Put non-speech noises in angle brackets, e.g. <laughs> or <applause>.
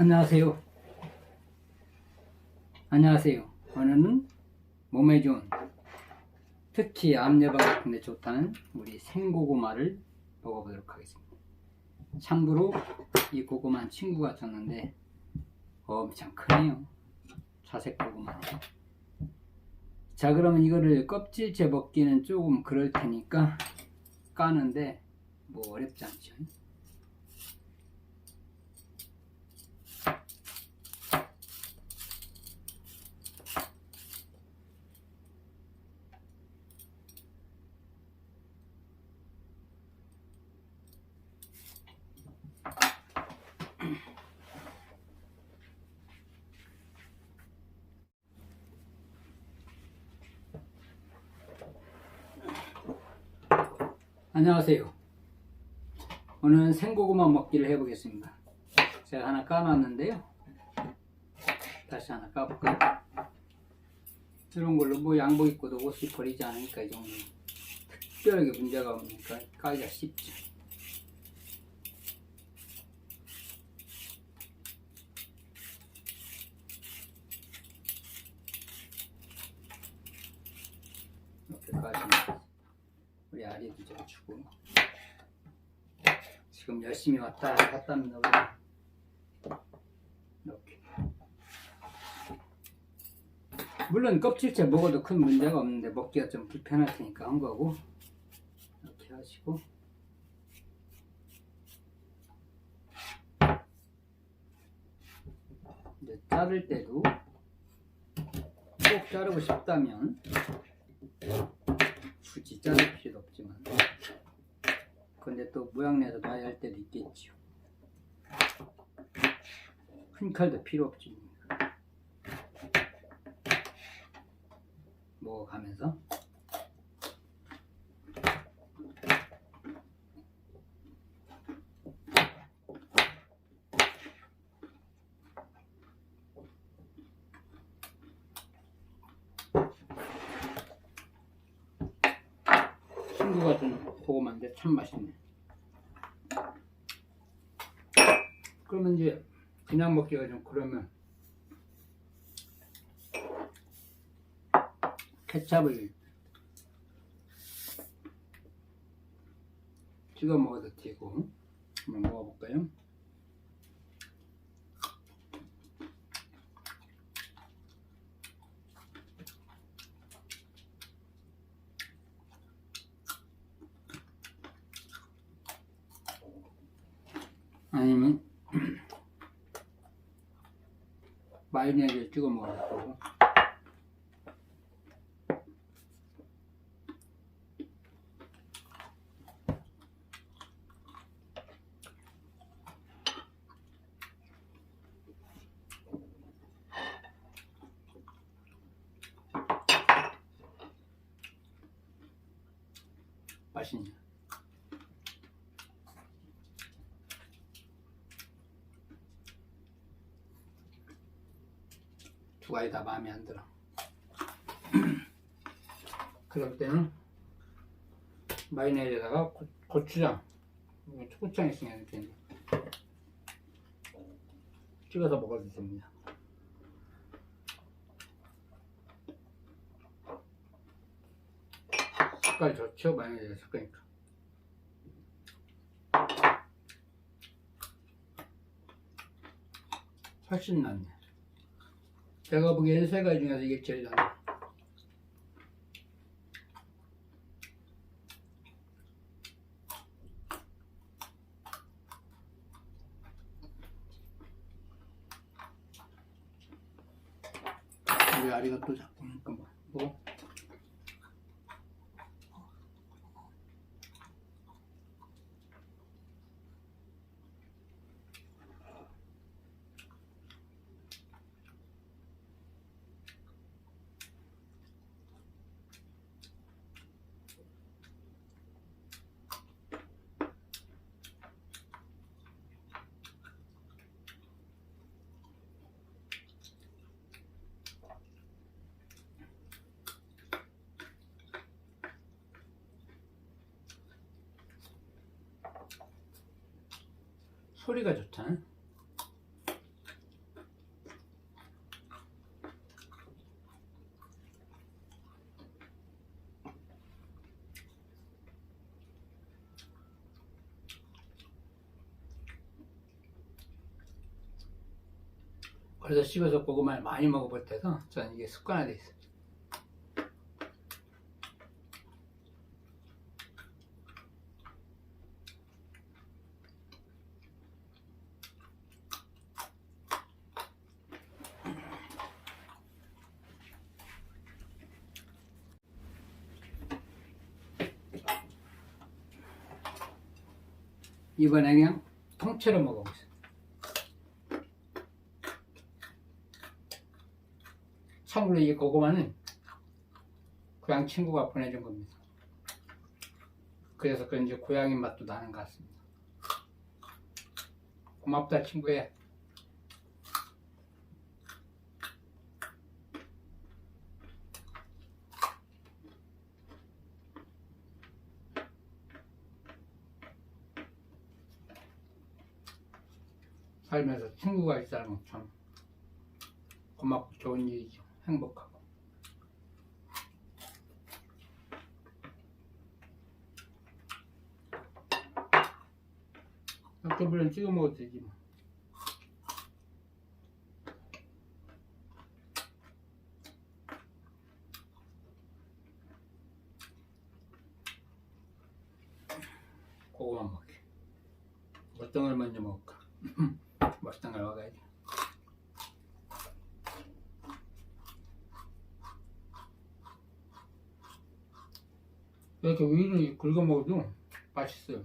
안녕하세요. 안녕하세요. 오늘은 몸에 좋은 특히 암 예방 같은 데 좋다는 우리 생고구마를 먹어보도록 하겠습니다. 참고로 이 고구마는 친구가 줬는데 엄청 크네요. 자색 고구마. 자 그러면 이거를 껍질째 먹기는 조금 그럴 테니까 까는데 뭐 어렵지 않죠. 안녕하세요. 오늘은 생고구마 먹기를 해보겠습니다. 제가 하나 까놨는데요. 다시 하나 까볼까요? 이런 걸로 뭐 양복 입고도 옷이 버리지 않으니까 이 정도는 특별하게 문제가 없으니까 까기가 쉽죠. 이렇게 까시면 아리도 좀 주고. 지금 열심히 왔다 갔다 합니다. 이렇게. 물론 껍질째 먹어도 큰 문제가 없는데 먹기가 좀 불편할 테니까 한 거고. 이렇게 하시고. 이제 자를 때도 꼭 자르고 싶다면 자를 필요도 없지만. 근데 또 모양 내서 놔야 할 때도 있겠지요. 큰 칼도 필요 없지. 먹어가면서 친구가 준 고구마인데 참 맛있네. 그러면 이제 그냥 먹기가 좀 그러면 케찹을 찍어 먹어도 되고 한번 먹어볼까요? 아니면 <clears throat> 마요네즈 찍어 먹어도 되고 맛있네. 두 가지 다 마음에 안 들어. <clears throat> 그럴 때는 마요네즈에다가 고, 고추장, 이거 초고추장 있으면 이렇게 찍어서 먹어도 됩니다. 색깔 좋죠? 마요네즈 섞으니까. 훨씬 낫네. 제가 보기에는 세 가지 중에서 이게 제일 낫네. 우리 아리가 또 자꾸 오니 소리가 좋다. 그래서 씹어서 고구마를 많이 먹어볼 때도 저는 이게 습관화되어 있어요. 이번에 그냥 통째로 먹어보세요. 참고로 이 고구마는 고향 친구가 보내준 겁니다. 그래서 그런지 고향인 맛도 나는 것 같습니다. 고맙다 친구야. 살면서 친구가 있다는 건참 고맙고 좋은 일이죠. 행복하고. 낙조불은 찍어 먹어도 되지 뭐. 고구마 먹기. 어떤 걸 먼저 먹을까? <laughs> 맛있던 걸 먹어야지. 이렇게 위를 긁어 먹어도 맛있어요.